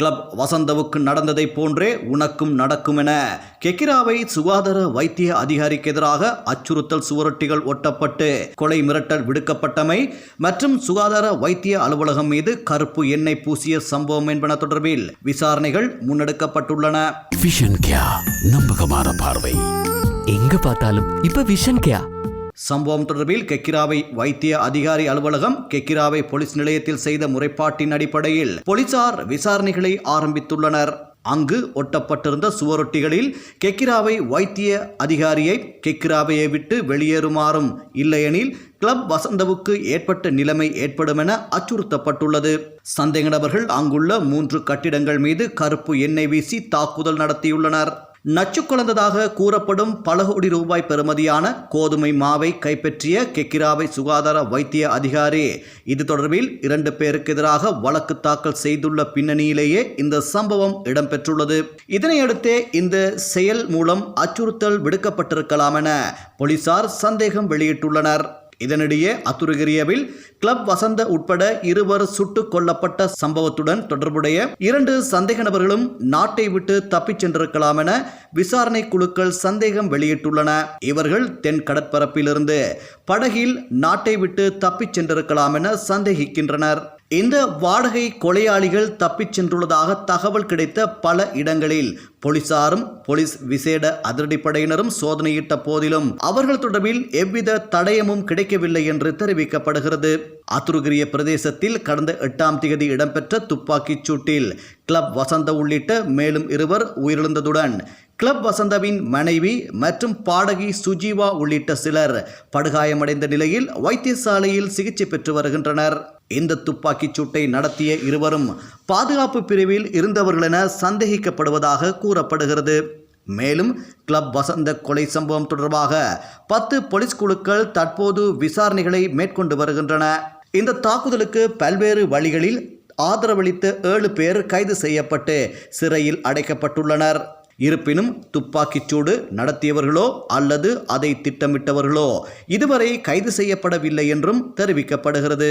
Club வசந்தவுக்கு நடந்ததை போன்றே உனக்கும் நடக்கும் என கெக்கிராவை சுகாதார வைத்திய அதிகாரிக்கு எதிராக அச்சுறுத்தல் சுவரொட்டிகள் ஒட்டப்பட்டு கொலை மிரட்டல் விடுக்கப்பட்டமை மற்றும் சுகாதார வைத்திய அலுவலகம் மீது கருப்பு எண்ணெய் பூசிய சம்பவம் என்பன தொடர்பில் விசாரணைகள் முன்னெடுக்கப்பட்டுள்ளன. விஷன் நம்பகமான பார்வை. எங்க பார்த்தாலும் இப்ப விஷன் கேயா சம்பவம் தொடர்பில் கெக்கிராவை வைத்திய அதிகாரி அலுவலகம் கெக்கிராவை போலீஸ் நிலையத்தில் செய்த முறைப்பாட்டின் அடிப்படையில் போலீசார் விசாரணைகளை ஆரம்பித்துள்ளனர். அங்கு ஒட்டப்பட்டிருந்த சுவரொட்டிகளில் கெக்கிராவை வைத்திய அதிகாரியை கெக்கிராவையை விட்டு வெளியேறுமாறும் இல்லையெனில் கிளப் வசந்தவுக்கு ஏற்பட்ட நிலைமை ஏற்படும் என அச்சுறுத்தப்பட்டுள்ளது. சந்தேக நபர்கள் அங்குள்ள மூன்று கட்டிடங்கள் மீது கருப்பு எண்ணெய் வீசி தாக்குதல் நடத்தியுள்ளனர். நச்சு கலந்ததாக கூறப்படும் பல கோடி ரூபாய் பெறுமதியான கோதுமை மாவை கைப்பற்றிய கெக்கிராவை சுகாதார வைத்திய அதிகாரி. இது தொடர்பில் இரண்டு பேருக்கு எதிராக வழக்கு தாக்கல் செய்துள்ள பின்னணியிலேயே இந்த சம்பவம் இடம்பெற்றுள்ளது. இதனையடுத்தே இந்த செயல் மூலம் அச்சுறுத்தல் விடுக்கப்பட்டிருக்கலாம் என போலீசார் சந்தேகம் வெளியிட்டுள்ளனர். இதனிடையே அத்துருகிரியவில் கிளப் வசந்த உட்பட இருவர் சுட்டுக் கொல்லப்பட்ட சம்பவத்துடன் தொடர்புடைய இரண்டு சந்தேக நபர்களும் நாட்டை விட்டு தப்பிச் சென்றிருக்கலாம் என விசாரணை குழுக்கள் சந்தேகம் வெளியிட்டுள்ளன. இவர்கள் தென் கடற்பரப்பிலிருந்து படகில் நாட்டை விட்டு தப்பிச் சென்றிருக்கலாம் என சந்தேகிக்கின்றனர். இந்த வாடகை கொலையாளிகள் தப்பிச் சென்றுள்ளதாக தகவல் கிடைத்த பல இடங்களில் போலீசாரும் போலீஸ் விசேட அதிரடிப்படையினரும் சோதனையிட்ட போதிலும் அவர்கள் தொடர்பில் எவ்வித தடயமும் கிடைக்கவில்லை என்று தெரிவிக்கப்படுகிறது. அத்துருகிரிய பிரதேசத்தில் கடந்த எட்டாம் தேதி இடம்பெற்ற துப்பாக்கிச் சூட்டில் கிளப் வசந்த உள்ளிட்ட மேலும் இருவர் உயிரிழந்ததுடன் கிளப் வசந்தவின் மனைவி மற்றும் பாடகி சுஜீவா உள்ளிட்ட சிலர் படுகாயமடைந்த நிலையில் வைத்தியசாலையில் சிகிச்சை பெற்று வருகின்றனர். இந்த துப்பாக்கிச் சூட்டை நடத்திய இருவரும் பாதுகாப்பு பிரிவில் இருந்தவர்கள் என சந்தேகிக்கப்படுவதாக கூறப்படுகிறது. மேலும் கிளப் வசந்த கொலை சம்பவம் தொடர்பாக பத்து போலீஸ் குழுக்கள் தற்போது விசாரணைகளை மேற்கொண்டு வருகின்றன. இந்த தாக்குதலுக்கு பல்வேறு வழிகளில் ஆதரவளித்த ஏழு பேர் கைது செய்யப்பட்டு சிறையில் அடைக்கப்பட்டுள்ளனர். இருப்பினும் துப்பாக்கிச்சூடு நடத்தியவர்களோ அல்லது அதை திட்டமிட்டவர்களோ இதுவரை கைது செய்யப்படவில்லை என்றும் தெரிவிக்கப்படுகிறது.